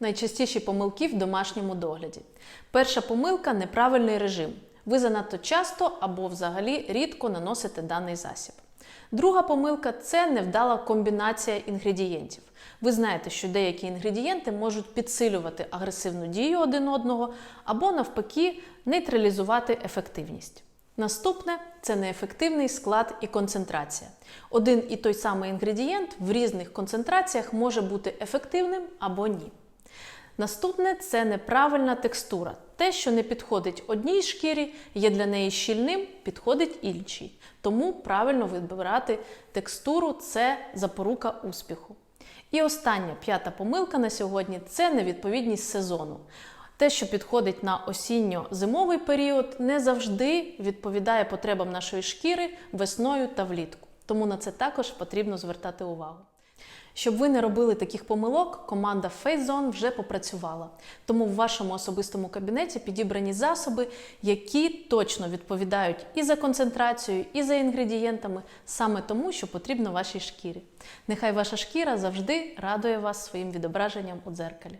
Найчастіші помилки в домашньому догляді. Перша помилка неправильний режим. Ви занадто часто або взагалі рідко наносите даний засіб. Друга помилка це невдала комбінація інгредієнтів. Ви знаєте, що деякі інгредієнти можуть підсилювати агресивну дію один одного або навпаки нейтралізувати ефективність. Наступне це неефективний склад і концентрація. Один і той самий інгредієнт в різних концентраціях може бути ефективним або ні. Наступне це неправильна текстура. Те, що не підходить одній шкірі, є для неї щільним, підходить іншій. Тому правильно вибирати текстуру це запорука успіху. І остання п'ята помилка на сьогодні це невідповідність сезону. Те, що підходить на осінньо-зимовий період, не завжди відповідає потребам нашої шкіри весною та влітку. Тому на це також потрібно звертати увагу. Щоб ви не робили таких помилок, команда FaceZone вже попрацювала. Тому в вашому особистому кабінеті підібрані засоби, які точно відповідають і за концентрацією, і за інгредієнтами, саме тому, що потрібно вашій шкірі. Нехай ваша шкіра завжди радує вас своїм відображенням у дзеркалі.